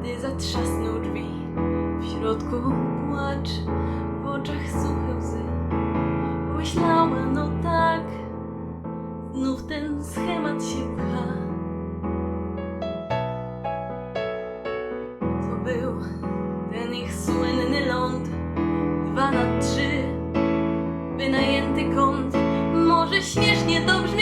gdy zatrzasnął drzwi. W środku płacz, w oczach suche łzy. Myślała, no tak, znów ten schemat się pcha. To był ten ich słynny ląd, dwa na trzy, wynajęty kąt. Może śmiesznie dobrze.